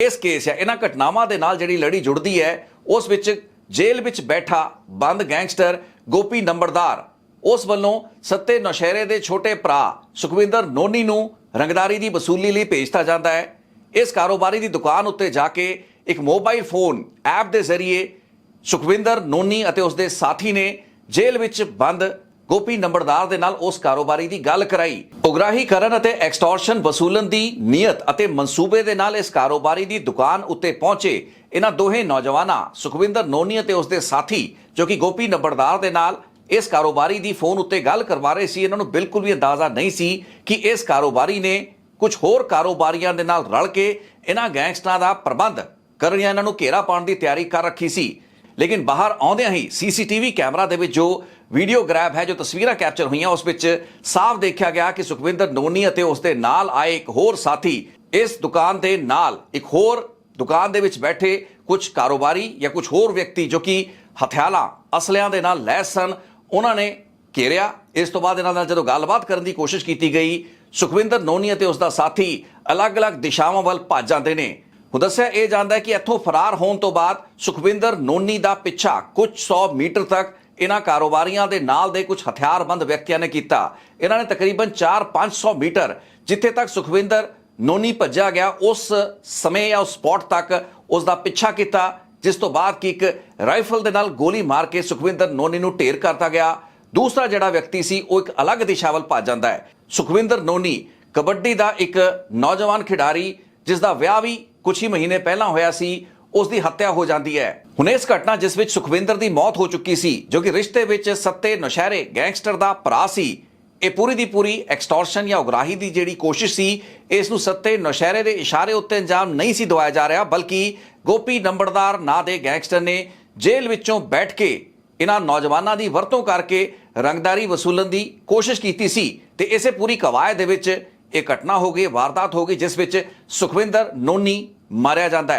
ਇਸ ਕੇਸ ਹੈ, ਇਹਨਾਂ ਘਟਨਾਵਾਂ ਦੇ ਨਾਲ ਜਿਹੜੀ ਲੜੀ ਜੁੜਦੀ ਹੈ, ਉਸ ਵਿੱਚ ਜੇਲ੍ਹ ਵਿੱਚ ਬੈਠਾ ਬੰਦ ਗੈਂਗਸਟਰ ਗੋਪੀ ਨੰਬਰਦਾਰ, ਉਸ ਵੱਲੋਂ ਸੱਤੇ ਨੌਸ਼ਹਿਰੇ ਦੇ ਛੋਟੇ ਭਰਾ ਸੁਖਵਿੰਦਰ ਨੋਨੀ ਨੂੰ ਰੰਗਦਾਰੀ ਦੀ ਵਸੂਲੀ ਲਈ ਭੇਜਤਾ ਜਾਂਦਾ ਹੈ। ਇਸ ਕਾਰੋਬਾਰੀ ਦੀ ਦੁਕਾਨ ਉੱਤੇ ਜਾ ਕੇ ਇੱਕ ਮੋਬਾਈਲ ਫੋਨ ਐਪ ਦੇ ਜ਼ਰੀਏ ਸੁਖਵਿੰਦਰ ਨੋਨੀ ਅਤੇ ਉਸ ਦੇ ਸਾਥੀ ਨੇ ਜੇਲ੍ਹ ਵਿੱਚ ਬੰਦ ਗੋਪੀ ਨੰਬਰਦਾਰ ਦੇ ਨਾਲ ਉਸ ਕਾਰੋਬਾਰੀ ਦੀ ਗੱਲ ਕਰਾਈ। ਉਗਰਾਹੀ ਕਰਨ ਅਤੇ ਐਕਸਟੋਰਸ਼ਨ ਵਸੂਲਣ ਦੀ ਨੀਅਤ ਅਤੇ ਮਨਸੂਬੇ ਦੇ ਨਾਲ ਇਸ ਕਾਰੋਬਾਰੀ ਦੀ ਦੁਕਾਨ ਉੱਤੇ ਪਹੁੰਚੇ। ਇਹਨਾਂ ਦੋਹੇ ਨੌਜਵਾਨਾਂ, ਸੁਖਵਿੰਦਰ ਨੋਨੀ ਅਤੇ ਉਸ ਦੇ ਸਾਥੀ, ਜੋ ਕਿ ਗੋਪੀ ਨੰਬਰਦਾਰ ਦੇ ਨਾਲ ਇਸ ਕਾਰੋਬਾਰੀ ਦੀ ਫੋਨ ਉੱਤੇ ਗੱਲ ਕਰਵਾ ਰਹੇ ਸੀ ਇਹਨਾਂ ਨੂੰ ਬਿਲਕੁਲ ਵੀ ਅੰਦਾਜ਼ਾ ਨਹੀਂ ਸੀ ਕਿ ਇਸ ਕਾਰੋਬਾਰੀ ਨੇ ਕੁਝ ਹੋਰ ਕਾਰੋਬਾਰੀਆਂ ਦੇ ਨਾਲ ਰਲ ਕੇ ਇਹਨਾਂ ਗੈਂਗਸਟਰਾਂ ਦਾ ਪ੍ਰਬੰਧ ਕਰਨ ਜਾਂ ਇਹਨਾਂ ਨੂੰ ਘੇਰਾ ਪਾਉਣ ਦੀ ਤਿਆਰੀ ਕਰ ਰੱਖੀ ਸੀ। ਲੇਕਿਨ ਬਾਹਰ ਆਉਂਦਿਆਂ ਹੀ ਸੀਸੀਟੀਵੀ ਕੈਮਰਾ ਦੇ ਵਿੱਚ ਜੋ ਵੀਡੀਓ ਗ੍ਰੈਬ ਹੈ ਜੋ ਤਸਵੀਰਾਂ ਕੈਪਚਰ ਹੋਈਆਂ, ਉਸ ਵਿੱਚ ਸਾਫ਼ ਦੇਖਿਆ ਗਿਆ ਕਿ ਸੁਖਵਿੰਦਰ ਨੋਨੀ ਅਤੇ ਉਸ ਦੇ ਨਾਲ ਆਏ ਇੱਕ ਹੋਰ ਸਾਥੀ ਇਸ ਦੁਕਾਨ ਦੇ ਨਾਲ ਇੱਕ ਹੋਰ ਦੁਕਾਨ ਦੇ ਵਿੱਚ ਬੈਠੇ ਕੁਝ ਕਾਰੋਬਾਰੀ ਜਾਂ ਕੁਝ ਹੋਰ ਵਿਅਕਤੀ ਜੋ ਕਿ ਹਥਿਆਰਾਂ, ਅਸਲਿਆਂ ਦੇ ਨਾਲ ਲੈਸ ਸਨ, ਉਹਨਾਂ ਨੇ ਘੇਰਿਆ। ਇਸ ਤੋਂ ਬਾਅਦ ਇਹਨਾਂ ਨਾਲ ਜਦੋਂ ਗੱਲਬਾਤ ਕਰਨ ਦੀ ਕੋਸ਼ਿਸ਼ ਕੀਤੀ ਗਈ, ਸੁਖਵਿੰਦਰ ਨੋਨੀ ਅਤੇ ਉਸ ਦਾ ਸਾਥੀ ਅਲੱਗ-ਅਲੱਗ ਦਿਸ਼ਾਵਾਂ ਵੱਲ ਭੱਜ ਜਾਂਦੇ ਨੇ। ਹੁਣ ਦੱਸਿਆ ਇਹ ਜਾਂਦਾ ਹੈ ਕਿ ਇੱਥੋਂ ਫਰਾਰ ਹੋਣ ਤੋਂ ਬਾਅਦ ਸੁਖਵਿੰਦਰ ਨੋਨੀ ਦਾ ਪਿੱਛਾ ਕੁਝ 100 ਮੀਟਰ ਤੱਕ ਇਹਨਾਂ ਕਾਰੋਬਾਰੀਆਂ ਦੇ ਨਾਲ ਦੇ ਕੁਝ ਹਥਿਆਰਬੰਦ ਵਿਅਕਤੀਆਂ ਨੇ ਕੀਤਾ। ਇਹਨਾਂ ਨੇ ਤਕਰੀਬਨ 4-500 ਮੀਟਰ ਜਿੱਥੇ ਤੱਕ ਸੁਖਵਿੰਦਰ ਨੋਨੀ ਭੱਜਿਆ ਗਿਆ, ਉਸ ਸਮੇਂ ਜਾਂ ਉਸ ਸਪੌਟ ਤੱਕ ਉਸ ਦਾ ਪਿੱਛਾ ਕੀਤਾ, ਜਿਸ ਤੋਂ ਬਾਅਦ ਕਿ ਇੱਕ ਰਾਈਫਲ ਦੇ ਨਾਲ ਗੋਲੀ ਮਾਰ ਕੇ ਸੁਖਵਿੰਦਰ ਨੋਨੀ ਨੂੰ ਢੇਰ ਕਰਤਾ ਗਿਆ। ਦੂਸਰਾ ਜਿਹੜਾ ਵਿਅਕਤੀ ਸੀ, ਉਹ ਇੱਕ ਅਲੱਗ ਦਿਸ਼ਾ ਵੱਲ ਭੱਜ ਜਾਂਦਾ ਹੈ। ਸੁਖਵਿੰਦਰ ਨੋਨੀ ਕਬੱਡੀ ਦਾ ਇੱਕ ਨੌਜਵਾਨ ਖਿਡਾਰੀ ਜਿਸ ਦਾ ਵਿਆਹ ਵੀ ਕੁਝ ਹੀ ਮਹੀਨੇ ਪਹਿਲਾਂ ਹੋਇਆ ਸੀ ਉਸ ਦੀ ਹੱਤਿਆ ਹੋ ਜਾਂਦੀ ਹੈ। ਹੁਣ ਇਸ ਘਟਨਾ ਜਿਸ ਵਿੱਚ ਸੁਖਵਿੰਦਰ ਦੀ ਮੌਤ ਹੋ ਚੁੱਕੀ ਸੀ, ਜੋ ਕਿ ਰਿਸ਼ਤੇ ਵਿੱਚ ਸੱਤੇ, ਨੌਸ਼ਹਿਰੇ, ਗੈਂਗਸਟਰ ਦਾ ਭਰਾ ਸੀ, ਇਹ ਪੂਰੀ ਦੀ ਪੂਰੀ ਐਕਸਟੋਰਸ਼ਨ ਜਾਂ ਉਗਰਾਹੀ ਦੀ ਜਿਹੜੀ ਕੋਸ਼ਿਸ਼ ਸੀ, ਇਸ ਨੂੰ ਸੱਤੇ, ਨੌਸ਼ਹਿਰੇ ਦੇ ਇਸ਼ਾਰੇ ਉੱਤੇ ਅੰਜਾਮ ਨਹੀਂ ਸੀ ਦਵਾਇਆ ਜਾ ਰਿਹਾ, ਬਲਕਿ ਗੋਪੀ ਨੰਬਰਦਾਰ ਨਾਂ ਦੇ ਗੈਂਗਸਟਰ ਨੇ ਜੇਲ੍ਹ ਵਿੱਚੋਂ ਬੈਠ ਕੇ ਇਹਨਾਂ ਨੌਜਵਾਨਾਂ ਦੀ ਵਰਤੋਂ ਕਰਕੇ ਰੰਗਦਾਰੀ ਵਸੂਲਣ ਦੀ ਕੋਸ਼ਿਸ਼ ਕੀਤੀ ਸੀ। ਤੇ ਇਸੇ ਪੂਰੀ ਕਵਾਇਦ ਦੇ ਵਿੱਚ ਇਹ ਘਟਨਾ ਹੋ ਗਈ, ਵਾਰਦਾਤ ਹੋ ਗਈ, ਜਿਸ ਵਿੱਚ ਸੁਖਵਿੰਦਰ ਨੋਨੀ ਮਾਰਿਆ ਜਾਂਦਾ ਹੈ।